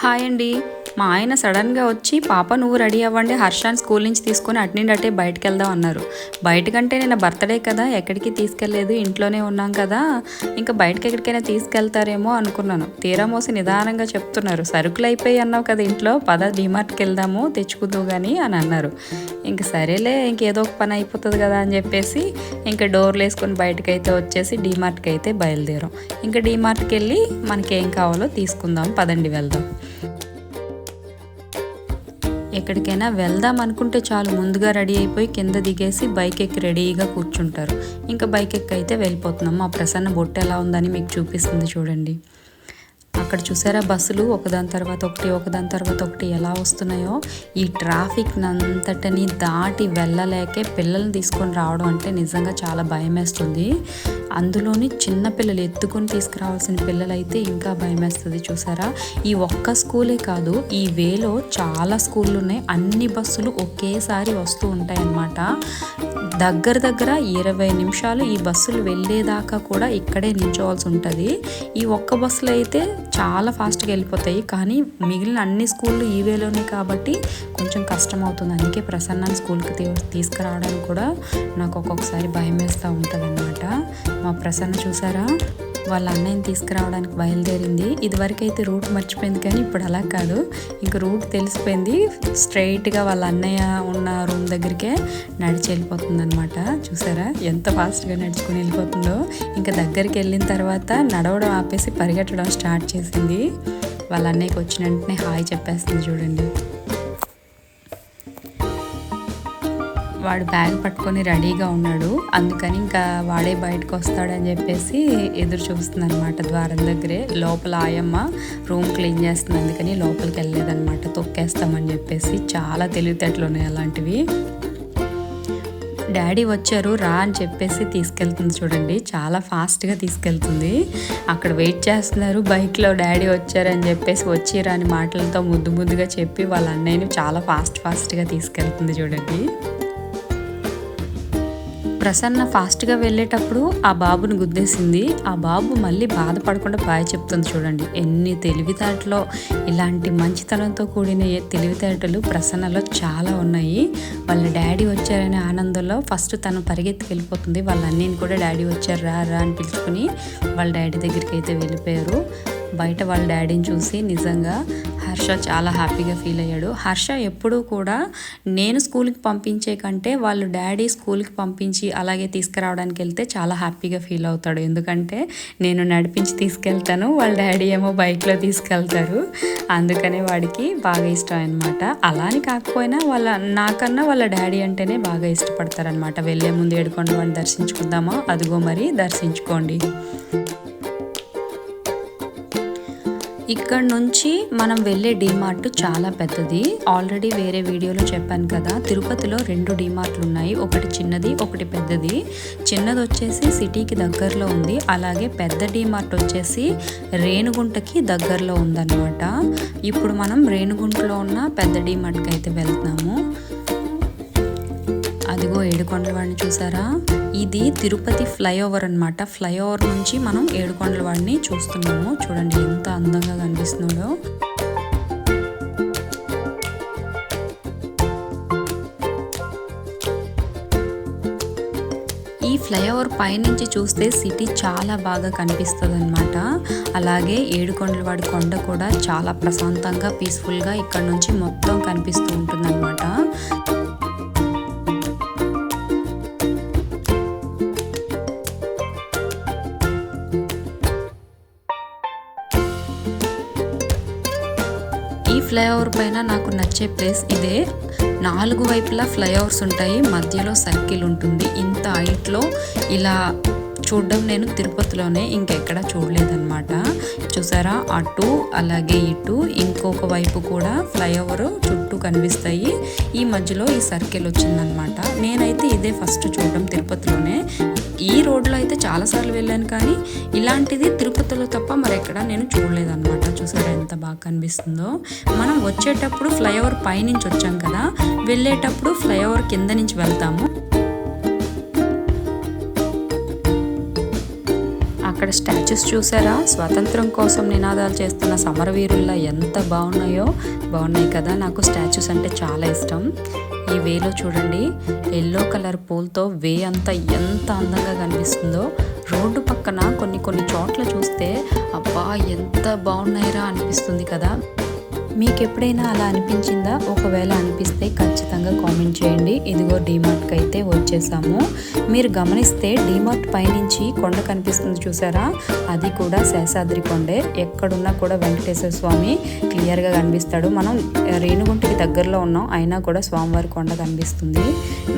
Hi అండి. మా ఆయన సడన్గా వచ్చి పాప నువ్వు రెడీ అవ్వండి హర్షాన్ని స్కూల్ నుంచి తీసుకొని అట్నుండి అట్టే బయటకు వెళ్దాం అన్నారు. బయటకంటే నేను బర్త్డే కదా ఎక్కడికి తీసుకెళ్ళలేదు ఇంట్లోనే ఉన్నాం కదా ఇంకా బయటకి ఎక్కడికైనా తీసుకెళ్తారేమో అనుకున్నాను. తీరా మోసి నిదానంగా చెప్తున్నారు సరుకులు అయిపోయి అన్నావు కదా ఇంట్లో పద డిమార్ట్కి వెళ్దాము తెచ్చుకుందు కానీ అని అన్నారు. ఇంక సరేలే ఇంకేదో ఒక పని అయిపోతుంది కదా అని చెప్పేసి ఇంకా డోర్లు వేసుకొని బయటకు అయితే వచ్చేసి డీమార్ట్కి అయితే బయలుదేరాం. ఇంకా డీమార్ట్కి వెళ్ళి మనకి ఏం కావాలో తీసుకుందాం పదండి వెళ్దాం. ఎక్కడికైనా వెళ్దాం అనుకుంటే చాలు ముందుగా రెడీ అయిపోయి కింద దిగేసి బైక్ ఎక్కి రెడీగా కూర్చుంటారు. ఇంకా బైక్ ఎక్కి అయితే వెళ్ళిపోతున్నాం. మా ప్రసన్న బొట్టు ఎలా ఉందని మీకు చూపిస్తుంది చూడండి. అక్కడ చూసారా బస్సులు? ఒకదాని తర్వాత ఒకటి ఒకదాని తర్వాత ఒకటి ఎలా వస్తున్నాయో. ఈ ట్రాఫిక్ అంతటిని దాటి వెళ్ళలేకే పిల్లల్ని తీసుకొని రావడం అంటే నిజంగా చాలా భయం వేస్తుంది అందులోని చిన్న పిల్లలు ఎత్తుకొని తీసుకురావాల్సిన పిల్లలైతే ఇంకా భయం వేస్తుంది చూసారా? ఈ ఒక్క స్కూలే కాదు ఈ వేలో చాలా స్కూళ్ళు ఉన్నాయి అన్ని బస్సులు ఒకేసారి వస్తూ ఉంటాయి అన్నమాట దగ్గర దగ్గర ఇరవై నిమిషాలు ఈ బస్సులు వెళ్ళేదాకా కూడా ఇక్కడే నిల్చోవాల్సి ఉంటుంది ఈ ఒక్క బస్సులు అయితే చాలా ఫాస్ట్గా వెళ్ళిపోతాయి. కానీ మిగిలిన అన్ని స్కూళ్ళు ఈ వేలోనే కాబట్టి కొంచెం కష్టం అవుతుంది అందుకే ప్రసన్నాన్ని స్కూల్కి తీ తీసుకురావడానికి కూడా నాకు ఒక్కొక్కసారి భయం వేస్తూ ఉంటుంది మా ప్రసన్న చూసారా? వాళ్ళ అన్నయ్యని తీసుకురావడానికి బయలుదేరింది. ఇదివరకైతే రూట్ మర్చిపోయింది కానీ ఇప్పుడు అలా కాదు. ఇంకా రూట్ తెలిసిపోయింది. స్ట్రైట్గా వాళ్ళ అన్నయ్య ఉన్న రూమ్ దగ్గరికే నడిచి వెళ్ళిపోతుంది అనమాట చూసారా? ఎంత ఫాస్ట్గా నడుచుకుని వెళ్ళిపోతుందో. ఇంకా దగ్గరికి వెళ్ళిన తర్వాత నడవడం ఆపేసి పరిగెట్టడం స్టార్ట్ చేసింది. వాళ్ళ అన్నయ్యకి వచ్చిన వెంటనే హాయ్ చెప్పేస్తుంది చూడండి. వాడు బ్యాగ్ పట్టుకొని రెడీగా ఉన్నాడు. అందుకని ఇంకా వాడే బయటకు వస్తాడని చెప్పేసి ఎదురు చూస్తుంది అనమాట ద్వారం దగ్గరే. లోపల ఆయమ్మ రూమ్ క్లీన్ చేస్తుంది. అందుకని లోపలికి వెళ్ళలేదనమాట తొక్కేస్తామని చెప్పేసి చాలా తెలివితేటలు ఉన్నాయి అలాంటివి. డాడీ వచ్చారు రా అని చెప్పేసి తీసుకెళ్తుంది చూడండి. చాలా ఫాస్ట్గా తీసుకెళ్తుంది. అక్కడ వెయిట్ చేస్తున్నారు. బైక్లో డాడీ వచ్చారని చెప్పేసి వచ్చిరా అని మాటలతో ముద్దు ముద్దుగా చెప్పి వాళ్ళ అన్నయ్యని చాలా ఫాస్ట్ ఫాస్ట్గా తీసుకెళ్తుంది చూడండి. ప్రసన్న ఫాస్ట్గా వెళ్ళేటప్పుడు ఆ బాబుని గుద్దేసింది. ఆ బాబు మళ్ళీ బాధపడకుండా బాగా చెప్తుంది చూడండి. ఎన్ని తెలివితేటలో ఇలాంటి మంచితనంతో కూడిన తెలివితేటలు ప్రసన్నలో చాలా ఉన్నాయి. వాళ్ళ డాడీ వచ్చారనే ఆనందంలో ఫస్ట్ తను పరిగెత్తి వెళ్ళిపోతుంది. వాళ్ళ అన్నీని కూడా డాడీ వచ్చారు రా రా అని పిలుచుకుని వాళ్ళ డాడీ దగ్గరికి అయితే వెళ్ళిపోయారు. బయట వాళ్ళ డాడీని చూసి నిజంగా హర్ష చాలా హ్యాపీగా ఫీల్ అయ్యాడు. హర్ష ఎప్పుడూ కూడా నేను స్కూల్కి పంపించే కంటే వాళ్ళు డాడీ స్కూల్కి పంపించి అలాగే తీసుకురావడానికి వెళ్తే చాలా హ్యాపీగా ఫీల్ అవుతాడు. ఎందుకంటే నేను నడిపించి తీసుకెళ్తాను వాళ్ళ డాడీ ఏమో బైక్లో తీసుకెళ్తారు. అందుకనే వాడికి బాగా ఇష్టం అనమాట అలా అని కాకపోయినా వాళ్ళ నాకన్నా వాళ్ళ డాడీ అంటేనే బాగా ఇష్టపడతారనమాట వెళ్ళే ముందు ఏడుకొండ వాడిని దర్శించుకుందామా? అదిగో మరి దర్శించుకోండి. ఇక్కడ నుంచి మనం వెళ్ళే డిమార్ట్ చాలా పెద్దది. ఆల్రెడీ వేరే వీడియోలో చెప్పాను కదా తిరుపతిలో రెండు డిమార్ట్లు ఉన్నాయి. ఒకటి చిన్నది ఒకటి పెద్దది. చిన్నది వచ్చేసి సిటీకి దగ్గరలో ఉంది. అలాగే పెద్ద డీమార్ట్ వచ్చేసి రేణుగుంటకి దగ్గరలో ఉందన్నమాట. ఇప్పుడు మనం రేణుగుంటలో ఉన్న పెద్ద డిమార్ట్కి అయితే వెళ్తున్నాము. ఇదిగో ఏడుకొండలవాడిని చూసారా? ఇది తిరుపతి ఫ్లైఓవర్ అనమాట ఫ్లైఓవర్ నుంచి మనం ఏడుకొండలవాడిని చూస్తున్నాము. చూడండి ఎంత అందంగా కనిపిస్తున్నాడో ఈ ఫ్లైఓవర్ పైనుంచి చూస్తే సిటీ చాలా బాగా కనిపిస్తుంది అనమాట అలాగే ఏడుకొండలవాడి కొండ కూడా చాలా ప్రశాంతంగా పీస్ఫుల్గా ఇక్కడ నుంచి మొత్తం కనిపిస్తూ ఉంటుంది ఫ్లైఓవర్ పైన నాకు నచ్చే ప్లేస్ ఇదే. నాలుగు వైపులా ఫ్లైఓవర్స్ ఉంటాయి. మధ్యలో సర్కిల్ ఉంటుంది. ఇంత హైట్లో ఇలా చూడడం నేను తిరుపతిలోనే ఇంకెక్కడ చూడలేదన్నమాట. చూసారా? అటు అలాగే ఇటు ఇంకొక వైపు కూడా ఫ్లైఓవర్ చుట్టూ కనిపిస్తాయి. ఈ మధ్యలో ఈ సర్కిల్ వచ్చిందనమాట నేనైతే ఇదే ఫస్ట్ చూడడం తిరుపతిలోనే. ఈ రోడ్లో అయితే చాలాసార్లు వెళ్ళాను కానీ ఇలాంటిది తిరుపతిలో తప్ప మరి ఎక్కడ నేను చూడలేదన్నమాట. చూసారా ఎంత బాగా కనిపిస్తుందో? మనం వచ్చేటప్పుడు ఫ్లైఓవర్ పైనుంచి వచ్చాం కదా వెళ్ళేటప్పుడు ఫ్లైఓవర్ కింద నుంచి వెళ్తాము. అక్కడ స్టాచ్యూస్ చూసారా? స్వాతంత్రం కోసం నినాదాలు చేస్తున్న సమరవీరుల్లా ఎంత బాగున్నాయో? బాగున్నాయి కదా. నాకు స్టాచ్యూస్ అంటే చాలా ఇష్టం. ఈ వేలో చూడండి. ఎల్లో కలర్ పూలతో వే అంతా ఎంత అందంగా కనిపిస్తుందో. రోడ్డు పక్కన కొన్ని కొన్ని చోట్ల చూస్తే అబ్బా ఎంత బాగున్నాయిరా అనిపిస్తుంది కదా. మీకు ఎప్పుడైనా అలా అనిపించిందా? ఒకవేళ అనిపిస్తే ఖచ్చితంగా కామెంట్ చేయండి. ఇదిగో డీమార్ట్కి అయితే వచ్చేసాము. మీరు గమనిస్తే డీమార్ట్ పైనుంచి కొండ కనిపిస్తుంది చూసారా? అది కూడా శేషాద్రి కొండే. ఎక్కడున్నా కూడా వెంకటేశ్వర స్వామి క్లియర్గా కనిపిస్తాడు. మనం రేణుగుంటికి దగ్గరలో ఉన్నాం. అయినా కూడా స్వామివారి కొండ కనిపిస్తుంది.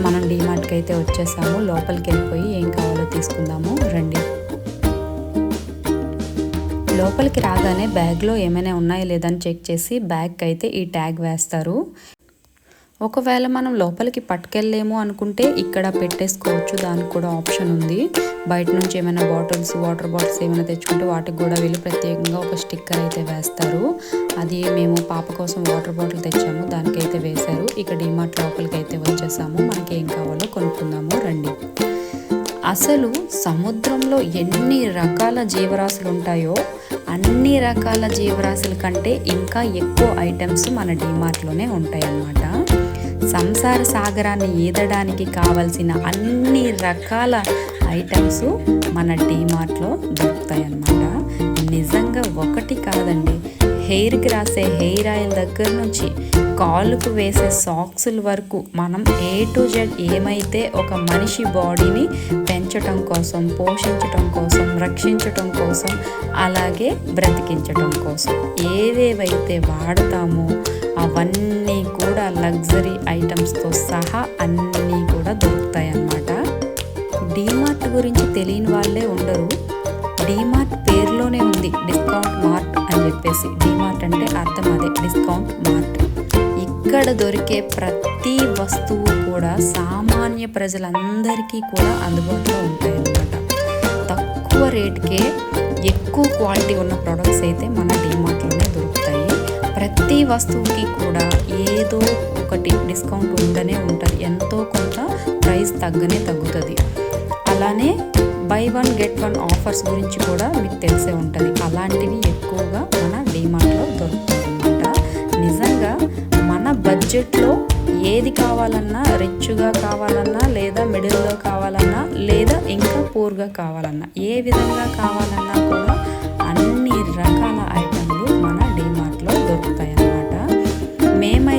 మనం డీమార్ట్కి అయితే వచ్చేసాము. లోపలికి వెళ్ళిపోయి ఏం కావాలో తీసుకుందాము. రండి. లోపలికి రాగానే బ్యాగ్లో ఏమైనా ఉన్నాయో లేదని చెక్ చేసి బ్యాగ్కి అయితే ఈ ట్యాగ్ వేస్తారు. ఒకవేళ మనం లోపలికి పట్టుకెళ్ళలేము అనుకుంటే ఇక్కడ పెట్టేసుకోవచ్చు. దానికి కూడా ఆప్షన్ ఉంది. బయట నుంచి ఏమైనా బాటిల్స్ వాటర్ బాటిల్స్ ఏమైనా తెచ్చుకుంటే వాటికి కూడా వీళ్ళు ప్రత్యేకంగా ఒక స్టిక్కర్ అయితే వేస్తారు. అది మేము పాప కోసం వాటర్ బాటిల్ తెచ్చాము. దానికైతే వేశారు. ఇక డిమార్ట్ లోపలికి అయితే వచ్చేసాము. మనకి ఏం కావాలో కొనుక్కుందాము. రండి. అసలు సముద్రంలో ఎన్ని రకాల జీవరాశులు ఉంటాయో అన్ని రకాల జీవరాశుల కంటే ఇంకా ఎక్కువ ఐటమ్స్ మన డిమార్ట్లోనే ఉంటాయి అన్నమాట సంసార సాగరాన్ని ఈదడానికి కావలసిన అన్ని రకాల ఐటమ్స్ మన డీమార్ట్లో దొరుకుతాయి అన్నమాట నిజంగా ఒకటి కాదండి. హెయిర్కి రాసే హెయిర్ ఆయిల్ దగ్గర నుంచి కాలుకు వేసే సాక్సుల వరకు మనం ఏ టు జెడ్ ఏమైతే ఒక మనిషి బాడీని పెంచటం కోసం పోషించటం కోసం రక్షించటం కోసం అలాగే బ్రతికించటం కోసం ఏవేవైతే వాడతామో అవన్నీ కూడా లగ్జరీ ఐటమ్స్తో సహా అన్నీ కూడా దొరుకుతాయి అన్నమాట డీమార్ట్ గురించి తెలియని వాళ్ళే ఉండరు. డీమార్ట్ పేరులోనే ఉంది డిస్కౌంట్ మార్ట్ అని చెప్పేసి. డీమార్ట్ అంటే అర్థం అదే డిస్కౌంట్ మార్ట్. ఇక్కడ దొరికే ప్రతి వస్తువు కూడా సామాన్య ప్రజలందరికీ కూడా అందుబాటులో ఉంటాయి అన్నమాట తక్కువ రేటుకే ఎక్కువ క్వాలిటీ ఉన్న ప్రొడక్ట్స్ అయితే మన డీమార్ట్లోనే దొరుకుతాయి. ప్రతి వస్తువుకి కూడా ఏదో ఒకటి డిస్కౌంట్ ఉంటూనే ఉంటుంది. ఎంతో కొంత ప్రైస్ తగ్గనే తగ్గుతుంది. అలానే buy one get one offers గురించి కూడా మీకు తెలిసే ఉంటుంది. అలాంటివి ఎక్కువగా మన డిమార్ట్లో దొరుకుతాయి నిజంగా మన బడ్జెట్లో ఏది కావాలన్నా రిచ్గా కావాలన్నా లేదా మిడిల్లో కావాలన్నా లేదా ఇంకా పూర్గా కావాలన్నా ఏ విధంగా కావాలన్నా కూడా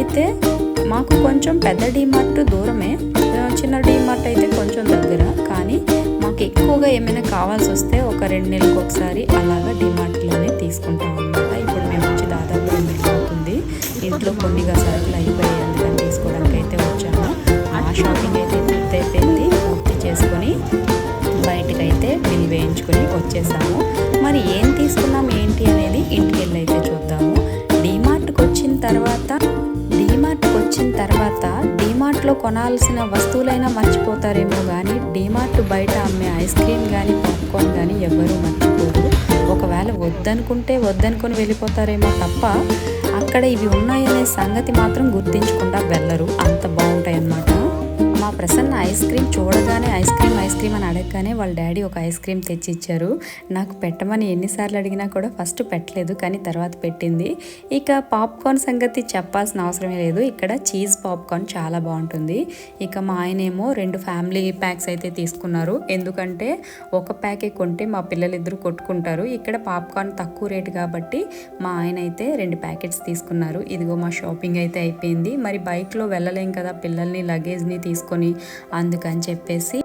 అయితే మాకు కొంచెం పెద్ద డిమార్ట్ దూరమే. చిన్న డిమార్ట్ అయితే కొంచెం దగ్గర. కానీ మాకు ఎక్కువగా ఏమైనా కావాల్సి వస్తే ఒక రెండు నెలలకు ఒకసారి అలాగా డిమార్ట్లోనే తీసుకుంటాం అనమాట ఇప్పుడు మేము వచ్చి దాదాపు రెండు నెలలు అవుతుంది ఇంట్లో కొన్నిగా సరుకులు అయిపోయాయి. అందుకని తీసుకోవడానికి అయితే వచ్చాము. ఆ షాపింగ్ అయితే పూర్తి అయిపోయింది పూర్తి చేసుకొని బయటకు అయితే బిల్ వేయించుకొని వచ్చేసాము. మరి ఏం తీసుకున్నాం ఏంటి అనేది ఇంటికి వెళ్ళి అయితే చూద్దాము. డీమార్ట్కి వచ్చిన తర్వాత వచ్చిన తర్వాత డీమార్ట్లో కొనాల్సిన వస్తువులైనా మర్చిపోతారేమో కానీ డీమార్ట్ బయట అమ్మే ఐస్ క్రీమ్ కానీ పాప్కార్న్ కానీ ఎవరూ మర్చిపోరు. ఒకవేళ వద్దనుకుంటే వద్దనుకొని వెళ్ళిపోతారేమో తప్ప అక్కడ ఇవి ఉన్నాయనే సంగతి మాత్రం గుర్తించకుండా వెళ్ళరు. అంత బాగుంటాయి అన్నమాట ప్రసన్న ఐస్ క్రీమ్ చూడగానే ఐస్ క్రీమ్ ఐస్ క్రీమ్ అని అడగగానే వాళ్ళ డాడీ ఒక ఐస్ క్రీమ్ తెచ్చి ఇచ్చారు నాకు పెట్టమని ఎన్నిసార్లు అడిగినా కూడా ఫస్ట్ పెట్టలేదు కానీ తర్వాత పెట్టింది. ఇక పాప్కార్న్ సంగతి చెప్పాల్సిన అవసరమే లేదు. ఇక్కడ చీజ్ పాప్కార్న్ చాలా బాగుంటుంది. ఇక మా ఆయనేమో రెండు ఫ్యామిలీ ప్యాక్స్ అయితే తీసుకున్నారు. ఎందుకంటే ఒక ప్యాకే కొంటే మా పిల్లలిద్దరూ కొట్టుకుంటారు. ఇక్కడ పాప్కార్న్ తక్కువ రేటు కాబట్టి మా ఆయన అయితే రెండు ప్యాకెట్స్ తీసుకున్నారు. ఇదిగో మా షాపింగ్ అయితే అయిపోయింది. మరి బైక్లో వెళ్ళలేం కదా పిల్లల్ని లగేజ్ని తీసుకొని అందుకని చెప్పేసి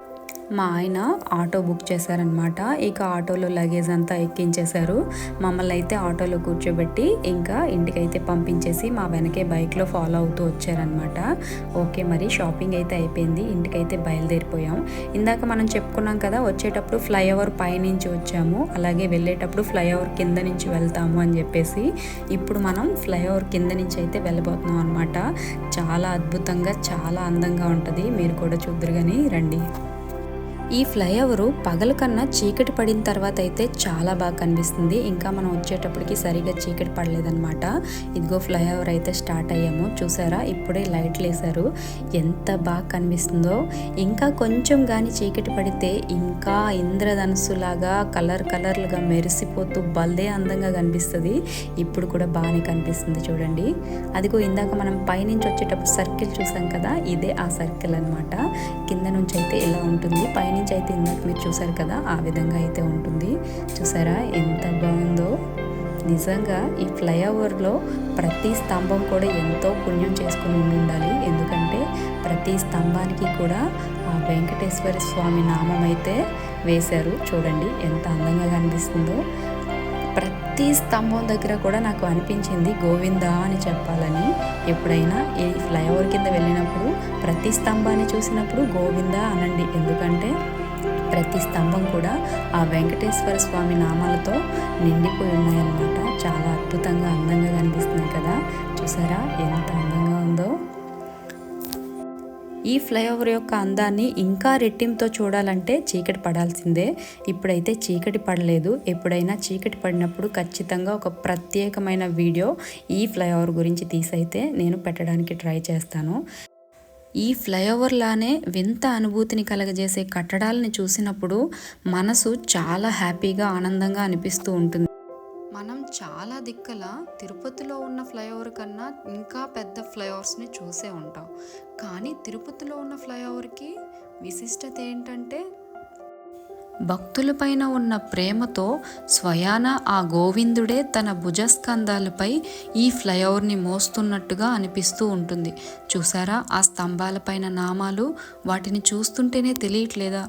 మా ఆయన ఆటో బుక్ చేశారనమాట ఇక ఆటోలో లగేజ్ అంతా ఎక్కించేశారు. మమ్మల్ని అయితే ఆటోలో కూర్చోబెట్టి ఇంకా ఇంటికైతే పంపించేసి మా వెనకే బైక్లో ఫాలో అవుతూ వచ్చారనమాట ఓకే మరి షాపింగ్ అయితే అయిపోయింది. ఇంటికైతే బయలుదేరిపోయాం. ఇందాక మనం చెప్పుకున్నాం కదా వచ్చేటప్పుడు ఫ్లైఓవర్ పైనుంచి వచ్చాము. అలాగే వెళ్ళేటప్పుడు ఫ్లైఓవర్ కింద నుంచి వెళ్తాము అని చెప్పేసి ఇప్పుడు మనం ఫ్లైఓవర్ కింద నుంచి అయితే వెళ్ళబోతున్నాం అనమాట చాలా అద్భుతంగా చాలా అందంగా ఉంటుంది. మీరు కూడా చూద్దరు కానీ రండి. ఈ ఫ్లైఓవర్ పగలు కన్నా చీకటి పడిన తర్వాత అయితే చాలా బాగా కనిపిస్తుంది. ఇంకా మనం వచ్చేటప్పటికి సరిగా చీకటి పడలేదన్నమాట. ఇదిగో ఫ్లైఓవర్ అయితే స్టార్ట్ అయ్యాము. చూసారా? ఇప్పుడే లైట్లు వేశారు. ఎంత బాగా కనిపిస్తుందో. ఇంకా కొంచెం కానీ చీకటి పడితే ఇంకా ఇంద్రధనుసులాగా కలర్ కలర్లుగా మెరిసిపోతూ బల్దే అందంగా కనిపిస్తుంది. ఇప్పుడు కూడా బాగానే కనిపిస్తుంది చూడండి. అదిగో ఇందాక మనం పైనుంచి వచ్చేటప్పుడు సర్కిల్ చూసాం కదా? ఇదే ఆ సర్కిల్ అనమాట కింద నుంచి అయితే ఇలా ఉంటుంది. పైనుంచి అయితే ఇందాక మీరు చూసారు కదా ఆ విధంగా అయితే ఉంటుంది. చూసారా? ఎంత బాగుందో. నిజంగా ఈ ఫ్లైఓవర్లో ప్రతి స్తంభం కూడా ఎంతో పుణ్యం చేసుకుని ఉండి ఉండాలి. ఎందుకంటే ప్రతి స్తంభానికి కూడా ఆ వెంకటేశ్వర స్వామి నామం అయితే వేశారు. చూడండి ఎంత అందంగా కనిపిస్తుందో. ప్రతి స్తంభం దగ్గర కూడా నాకు అనిపించింది గోవిందా అని చెప్పాలని. ఎప్పుడైనా ఈ ఫ్లైఓవర్ కింద వెళ్ళినప్పుడు ప్రతి స్తంభాన్ని చూసినప్పుడు గోవిందా అనండి. ఎందుకంటే ప్రతి స్తంభం కూడా ఆ వెంకటేశ్వర స్వామి నామాలతో నిండిపోయి ఉన్నాయన్నమాట. చాలా అద్భుతంగా అందంగా కనిపిస్తున్నాయి కదా. చూసారా? ఎంత అందంగా ఈ ఫ్లైఓవర్ యొక్క అందాన్ని ఇంకా రెట్టింపుతో చూడాలంటే చీకటి పడాల్సిందే. ఇప్పుడైతే చీకటి పడలేదు. ఎప్పుడైనా చీకటి పడినప్పుడు ఖచ్చితంగా ఒక ప్రత్యేకమైన వీడియో ఈ ఫ్లైఓవర్ గురించి తీసైతే నేను పెట్టడానికి ట్రై చేస్తాను. ఈ ఫ్లైఓవర్ లానే వింత అనుభూతిని కలగజేసే కట్టడాలని చూసినప్పుడు మనసు చాలా హ్యాపీగా ఆనందంగా అనిపిస్తూ ఉంటుంది. మనం చాలా దిక్కల తిరుపతిలో ఉన్న ఫ్లైఓవర్ కన్నా ఇంకా పెద్ద ఫ్లైఓవర్స్ని చూసే ఉంటాం. కానీ తిరుపతిలో ఉన్న ఫ్లైఓవర్కి విశిష్టత ఏంటంటే భక్తులపైన ఉన్న ప్రేమతో స్వయాన ఆ గోవిందుడే తన భుజస్కంధాలపై ఈ ఫ్లైఓవర్ని మోస్తున్నట్టుగా అనిపిస్తూ ఉంటుంది. చూసారా? ఆ స్తంభాలపైన నామాలు వాటిని చూస్తుంటేనే తెలియట్లేదా?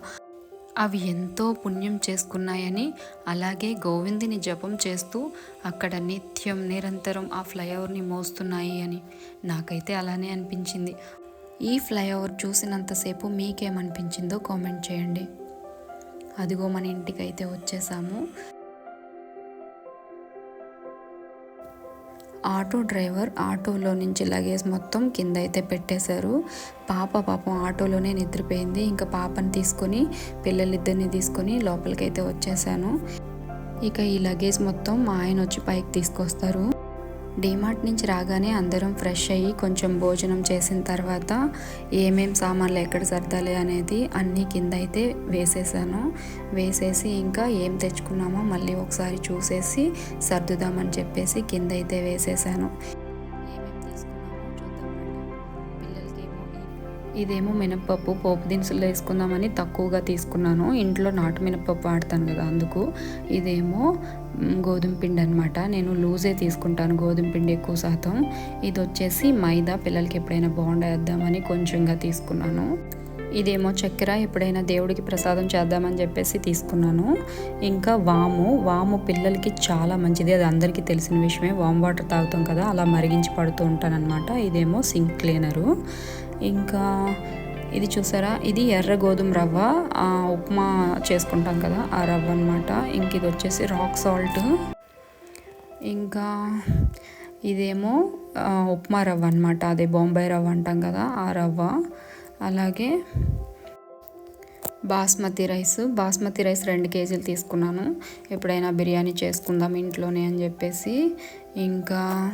అవి ఎంతో పుణ్యం చేసుకున్నాయని అలాగే గోవిందుని జపం చేస్తూ అక్కడ నిత్యం నిరంతరం ఆ ఫ్లైఓవర్ని మోస్తున్నాయి అని. నాకైతే అలానే అనిపించింది. ఈ ఫ్లైఓవర్ చూసినంతసేపు మీకేమనిపించిందో కామెంట్ చేయండి. అదిగో మన ఇంటికి అయితే వచ్చేసాము. ఆటో డ్రైవర్ ఆటోలో నుంచి లగేజ్ మొత్తం కింద అయితే పెట్టేశారు. పాప పాపం ఆటోలోనే నిద్రపోయింది. ఇంకా పాపని తీసుకొని పిల్లలిద్దరిని తీసుకొని లోపలికైతే వచ్చేసాను ఇక ఈ లగేజ్ మొత్తం మా ఆయన వచ్చి పైకి తీసుకొస్తారు. డీమార్ట్ నుంచి రాగానే అందరం ఫ్రెష్ అయ్యి కొంచెం భోజనం చేసిన తర్వాత ఏమేం సామాన్లు ఎక్కడ సర్దాలి అనేది అన్నీ కింద అయితే వేసేసాను. వేసేసి ఇంకా ఏం తెచ్చుకున్నామో మళ్ళీ ఒకసారి చూసేసి సర్దుదామని చెప్పేసి కింద అయితే వేసేసాను. ఇదేమో మినప్పప్పు పోపు దినుసులు వేసుకుందామని తక్కువగా తీసుకున్నాను. ఇంట్లో నాటు మినప్పప్పు వాడతాను కదా అందుకు. ఇదేమో గోధుమ పిండి అనమాట నేను లూజే తీసుకుంటాను గోధుమ పిండి ఎక్కువ శాతం. ఇది వచ్చేసి మైదా. పిల్లలకి ఎప్పుడైనా బాగుండా వేద్దామని కొంచెంగా తీసుకున్నాను. ఇదేమో చక్కెర. ఎప్పుడైనా దేవుడికి ప్రసాదం చేద్దామని చెప్పేసి తీసుకున్నాను. ఇంకా వాము. వాము పిల్లలకి చాలా మంచిది. అది అందరికీ తెలిసిన విషయమే. వామ్ వాటర్ తాగుతాం కదా అలా మరిగించి పడుతూ ఉంటానన్నమాట. ఇదేమో సింక్ క్లీనరు. ఇంకా ఇది చూసారా? ఇది ఎర్ర గోధుమ రవ్వ. ఆ, ఉప్మా చేసుకుంటాం కదా ఆ రవ్వ అనమాట ఇంక ఇది వచ్చేసి రాక్ సాల్ట్. ఇంకా ఇదేమో ఉప్మా రవ్వ అనమాట అదే బొంబాయి రవ్వ అంటాం కదా ఆ రవ్వ. అలాగే బాస్మతి రైస్. బాస్మతి రైస్ రెండు కేజీలు తీసుకున్నాను. ఎప్పుడైనా బిర్యానీ చేసుకుందాం ఇంట్లోనే అని చెప్పేసి. ఇంకా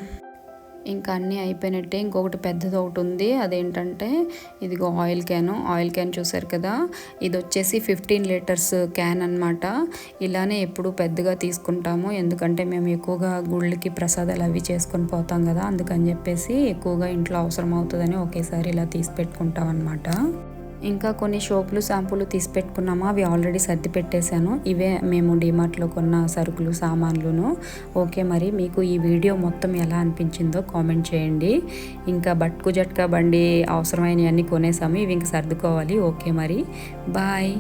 ఇంకా అన్నీ అయిపోయినట్టే ఇంకొకటి పెద్దది ఒకటి ఉంది. అదేంటంటే ఇదిగో ఆయిల్ క్యాన్. ఆయిల్ క్యాన్ చూసారు కదా? ఇది వచ్చేసి ఫిఫ్టీన్ లీటర్స్ క్యాన్ అన్నమాట. ఇలానే ఎప్పుడు పెద్దగా తీసుకుంటాము. ఎందుకంటే మేము ఎక్కువగా గుళ్ళకి ప్రసాదాలు అవి చేసుకొని పోతాం కదా? అందుకని చెప్పేసి ఎక్కువగా ఇంట్లో అవసరం అవుతుందని ఒకేసారి ఇలా తీసి పెట్టుకుంటాం అనమాట ఇంకా కొన్ని షోపులు షాంపూలు తీసి పెట్టుకున్నాము. అవి ఆల్రెడీ సర్ది పెట్టేశాను. ఇవే మేము డిమార్ట్లో కొన్న సరుకులు సామాన్లును. ఓకే మరి మీకు ఈ వీడియో మొత్తం ఎలా అనిపించిందో కామెంట్ చేయండి. ఇంకా బట్కు జట్కా బండి అవసరమైనవన్నీ కొనేసాము. ఇవి ఇంకా సర్దుకోవాలి. ఓకే మరి. బాయ్.